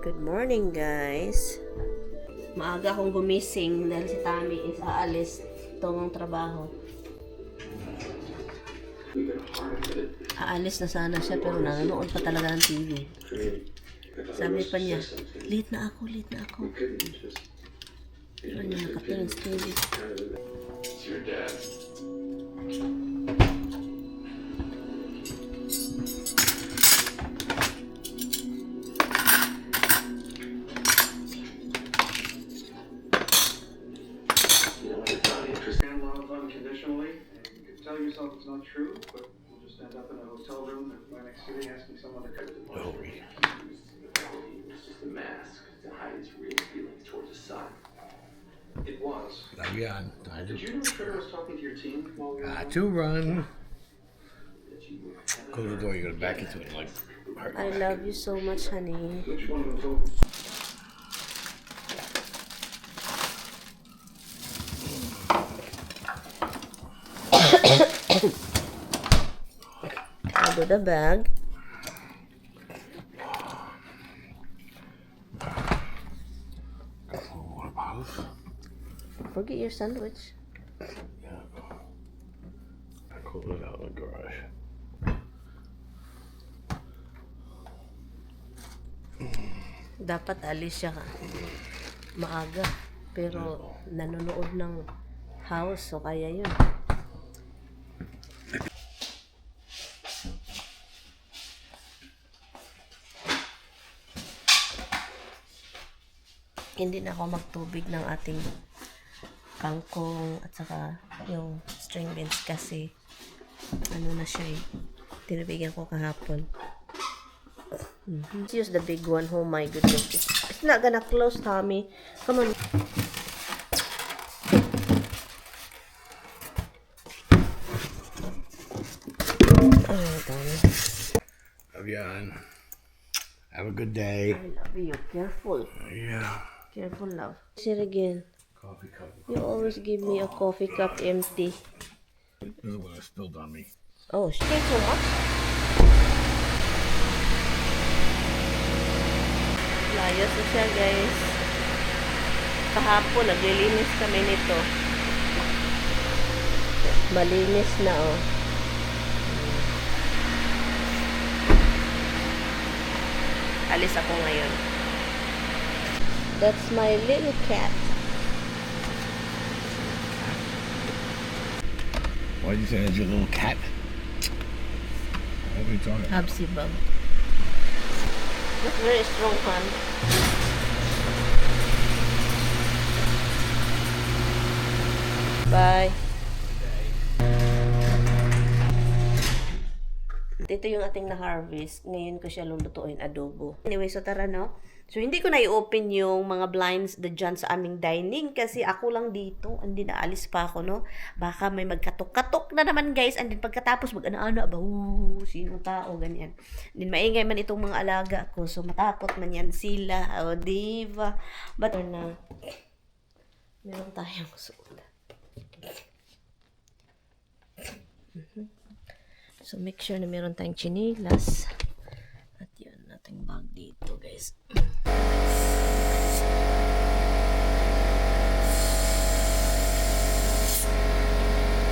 Good morning, guys. Maaga akong gumising dahil si Tami is aalis tungong trabaho. Aalis na sana siya pero nanonood pa talaga ng TV. Sabi pa niya, late na ako, late na ako. Niya nakatingin sa TV. and And you can tell yourself it's not true, but you'll just end up in a hotel room in Atlantic City asking someone to cook. It's just a mask to hide his real feelings towards his son. It was. Love yan. Time Did you know Trigger was talking to your team while we were ah, Got to run. Close the door, you're gonna back into it and like hurt. I love you so much, honey. Which one was open? The bag. Forget your sandwich. Yeah. I close it out in the garage. Dapat alis siya ka. Maaga. Pero nanonood ng house, so kaya yun. Hindi na ako magtubig ng ating kangkong at saka yung string beans kasi ano na siya eh. Tinabigan ko kahapon. Let's use the big one. Oh my goodness. It's, it's not gonna close, Tommy. Come on. Oh, Tommy. Love yan. Have a good day. I love you. Careful. Yeah. Careful, love. Shit again. Coffee cup. You always give me a coffee cup empty. This is what I spilled on me. Oh, shit. Thanks so much. Layos na siya, guys. Kahapon, naglilinis kami nito. Malinis na, oh. Alis ako ngayon. That's my little cat. Why did you say that's your little cat? What are you talking about? Habsi bug. That's very strong hand. Bye. Ito yung ating na-harvest. Ngayon ko siya lulutuin adobo. Anyway, so tara no. So, hindi ko na i-open yung mga blinds na dyan sa aming dining kasi ako lang dito. Hindi na alis pa ako, no? Baka may magkatok-katok na naman, guys. And then pagkatapos, mag-ano-ano, ba, "Ooh, sino tao, ganyan. And then maingay man itong mga alaga ko. So, matakot man yan sila. O, diva. But, na, meron tayong suot. Mhm. So, make sure na meron tayong chinilas. At yun, nating bag dito, guys.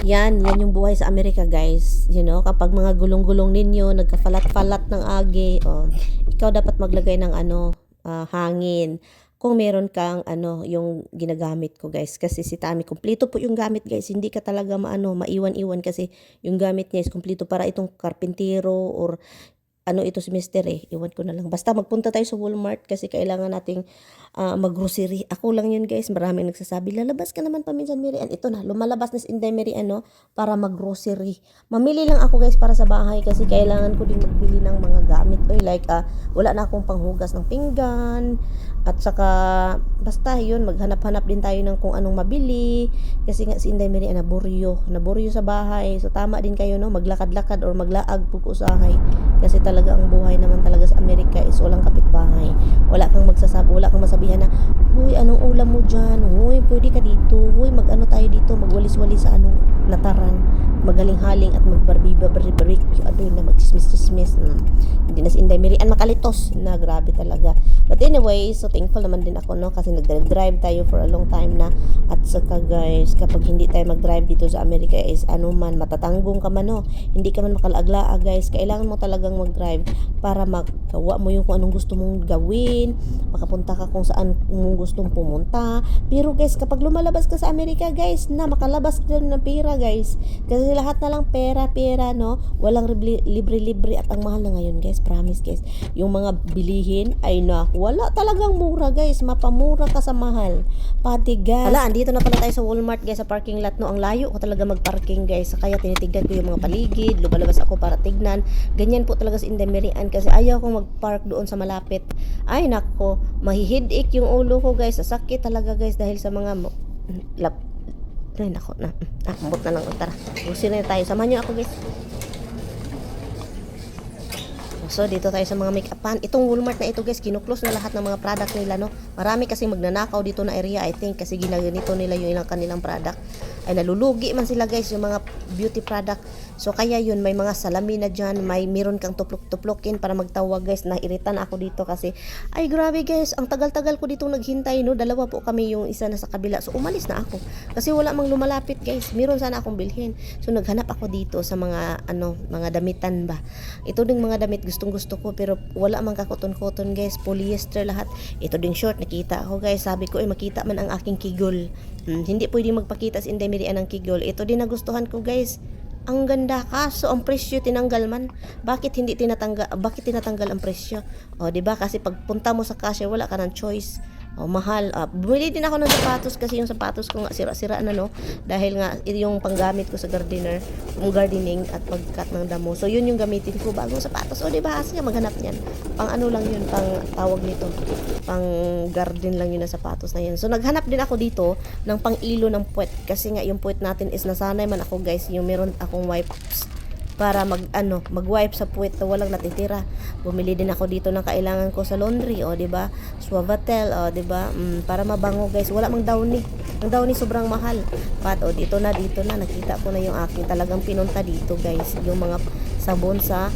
Yan, yan yung buhay sa Amerika, guys. You know, kapag mga gulong-gulong ninyo, nagkafalat-falat ng agi, oh, ikaw dapat maglagay ng ano, ah, hangin. Kung meron kang ano, yung ginagamit ko, guys. Kasi si Tami, kumpleto po yung gamit, guys. Hindi ka talaga maano, maiwan-iwan kasi yung gamit niya is kumpleto para itong karpintero or ano ito si Mister eh. Iwan ko na lang. Basta magpunta tayo sa Walmart kasi kailangan nating ah, mag-grocery. Ako lang yun guys. Maraming nagsasabi, lalabas ka naman paminsan Mirian. Ito na, lumalabas na si Inday Mirian no, para mag-grocery. Mamili lang ako guys para sa bahay kasi kailangan ko din magbili ng mga gamit. Oy, like, ah, wala na akong panghugas ng pinggan. At saka, basta yun, maghanap-hanap din tayo ng kung anong mabili. Kasi nga si Inday Mirian naburyo. Naburyo sa bahay. So tama din kayo no, maglakad-lakad or maglaag pug usahay. Kasi talaga ang buhay naman talaga sa Amerika is walang kapitbahay. Wala kang magsasabi, wala kang masabihan na, Huy, anong ulam mo dyan? Huy, pwede ka dito. Huy, mag-ano tayo dito, magwalis-walis sa anong nataran. Magaling-haling at magbarbi-barbi-barbi adoy na magchismis-chismis. Mm. hindi na si Inday Mirian makalitos na grabe talaga. But anyway so thankful naman din ako no kasi nag-drive tayo for a long time na. At saka guys kapag hindi tayo mag-drive dito sa Amerika is ano man matatanggong ka man no. Hindi ka man makalagla guys. Kailangan mo talagang mag-drive para magawa mo yung kung anong gusto mong gawin. Makapunta ka kung saan mong gustong pumunta. Pero guys kapag lumalabas ka sa Amerika guys na makalabas din ng pera guys. Kasi lahat na lang pera pera no? Walang libre-libre at ang mahal na ngayon guys. Promise guys. Yung mga bilihin ay na wala talagang mura guys. Mapamura ka sa mahal. Pati gas. Hala, andito na pala tayo sa Walmart guys sa parking lot no? Ang layo ko talaga mag-parking guys. Kaya tinitignan ko yung mga paligid. Lumalabas ako para tignan. Ganyan po talaga sa Indemirian kasi ayaw ko mag-park doon sa malapit. Ay nako mahihid-ik yung ulo ko guys. Sasakit talaga guys dahil sa mga ay nako na ah, ambot na lang. Tara busin na tayo. Samahan niyo ako guys So, dito tayo sa mga make-upan. Itong Walmart na ito, guys, kinuklose na lahat ng mga product nila, no? Marami kasi magnanakaw dito na area, I think, kasi ginaganito nila yung ilang kanilang product. Ay, nalulugi man sila, guys, yung mga beauty product. So, kaya yun, may mga salamin na dyan, may meron kang tuplok-tuplokin para magtawag, guys. Nairitan ako dito kasi, ay, grabe, guys, ang tagal-tagal ko dito naghintay, no? Dalawa po kami yung isa na sa kabila. So, umalis na ako. Kasi wala mang lumalapit, guys. Meron sana akong bilhin. So, naghanap ako dito sa mga, ano, mga damitan ba. Ito ding mga damit gustong gusto ko pero wala mang kakoton-koton guys. Polyester lahat. Ito ding short nakita ako guys. Sabi ko ay makita man ang aking kigol Hmm, hindi pwede magpakita sa indemirian ng kigol ito din nagustuhan ko guys. Ang ganda. Kaso ang presyo tinanggal man. Bakit hindi tinatanggal bakit tinatanggal ang presyo? O di ba? Kasi pagpunta mo sa cashier wala ka ng choice o mahal. Ah, bumili din ako ng sapatos kasi yung sapatos ko nga sira-sira na no? Dahil nga yung panggamit ko sa gardener yung gardening at pagkat ng damo. So yun yung gamitin ko. Bagong sapatos. O di ba? Kasi nga maghanap niyan. Pang ano lang yun? Pang tawag nito. Pang garden lang yun na sapatos na yun so naghanap din ako dito ng pang ilo ng puwet. Kasi nga yung puwet natin is nasanay man ako guys. Yung meron akong wipes para mag ano mag-wipe sa puwet na walang natitira. Bumili din ako dito ng kailangan ko sa laundry, o di ba? Suavitel, o di ba? Mm, para mabango guys. Wala mang downy. Ang downy sobrang mahal. Pat o dito na dito na nakita ko na yung aking talagang pinunta dito guys. Yung mga sabon sa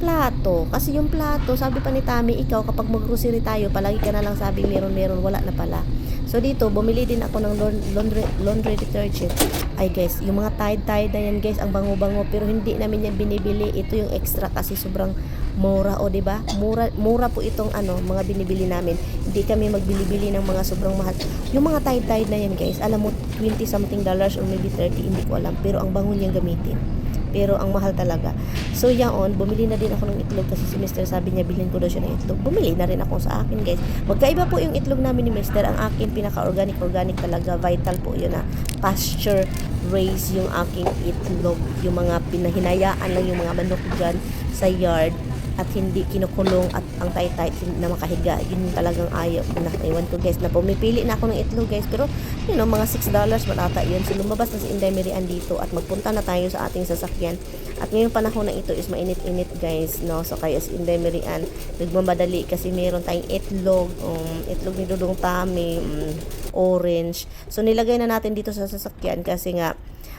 plato. Kasi yung plato, sabi pa ni Tami, ikaw kapag mag-grocery tayo, palagi ka na lang sabi meron-meron, wala na pala. So dito, bumili din ako ng laun- laundry, laundry detergent. Ay guys, yung mga Tide-Tide na yan guys, ang bango-bango. Pero hindi namin yan binibili. Ito yung extra kasi sobrang mura o 'di ba? Mura mura po itong ano, mga binibili namin. Hindi kami magbili-bili ng mga sobrang mahal. Yung mga Tide-Tide na yan guys, alam mo 20 something dollars or maybe 30, hindi ko alam. Pero ang bango niyang gamitin pero ang mahal talaga. So yaon, bumili na din ako ng itlog kasi si Mr. sabi niya bilhin ko daw siya ng itlog. Bumili na rin ako sa akin guys. Magkaiba po yung itlog namin ni Mr. Ang akin pinaka-organic, organic talaga. Vital po yun na pasture raised yung aking itlog. Yung mga pinahinayaan lang yung mga manok dyan sa yard at hindi kinukulong at ang tight-tight na makahiga. Yun yung talagang ayaw ko na. Iwan ko guys na pumipili na ako ng itlog guys. Pero you know, mga 6 dollars malata yun. So lumabas na si Inday Mirian dito at magpunta na tayo sa ating sasakyan. At ngayong panahon na ito is mainit-init guys. No? So kaya si Inday Mirian nagmamadali kasi meron tayong itlog. Um, itlog ni Dudong Tami. Um, orange. So nilagay na natin dito sa sasakyan kasi nga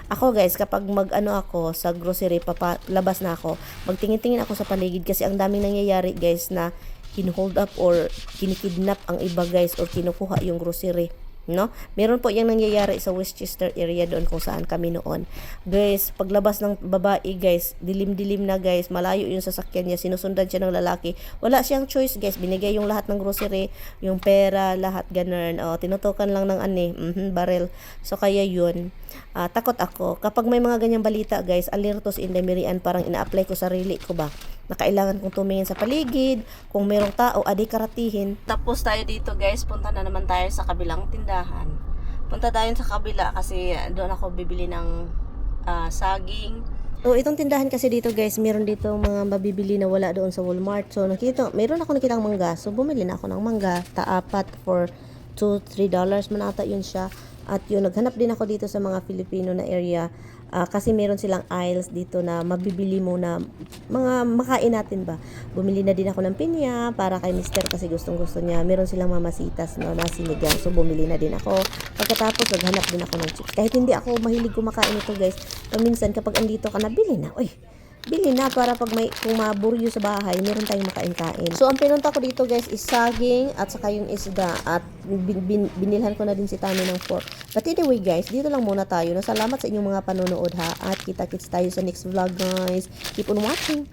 ako guys, kapag mag-ano ako sa grocery, papa, labas na ako, magtingin-tingin ako sa paligid kasi ang daming nangyayari guys na kin-hold up or kinikidnap ang iba guys or kinukuha yung grocery no? Meron po yung nangyayari sa Westchester area doon kung saan kami noon. Guys, paglabas ng babae, guys, dilim-dilim na guys, malayo yung sasakyan niya, sinusundan siya ng lalaki. Wala siyang choice, guys. Binigay yung lahat ng grocery, yung pera, lahat ganun. O, tinutukan lang ng ane, mhm, barrel. So, kaya yun. Ah, takot ako. Kapag may mga ganyang balita, guys, alertos in the Mirian, parang ina-apply ko sarili ko ba na kailangan kong tumingin sa paligid, kung merong tao, adi karatihin. Tapos tayo dito guys, punta na naman tayo sa kabilang tindahan. Punta tayo sa kabila kasi ah, doon ako bibili ng ah, saging. So, itong tindahan kasi dito guys, meron dito mga mabibili na wala doon sa Walmart. So, nakita, meron ako nakitang mangga. So, bumili na ako ng mangga. Taapat for 2-3 dollars man ata yun siya. At yun, naghanap din ako dito sa mga Filipino na area. Ah, kasi meron silang aisles dito na mabibili mo na mga makain natin ba. Bumili na din ako ng pinya para kay mister kasi gustong gusto niya. Meron silang mamasitas no, na sinigang. So bumili na din ako. Pagkatapos naghanap din ako ng chips. Kahit hindi ako mahilig kumakain ito guys. Paminsan kapag andito ka na, bili na. Uy, bili na para pag may kung maburyo sa bahay, meron tayong makain-kain. So, ang pinunta ko dito guys is saging at saka yung isda at bin, bin- binilhan ko na din si Tami ng pork. But anyway guys, dito lang muna tayo. Salamat sa inyong mga panonood ha at kita-kits tayo sa next vlog guys. Keep on watching!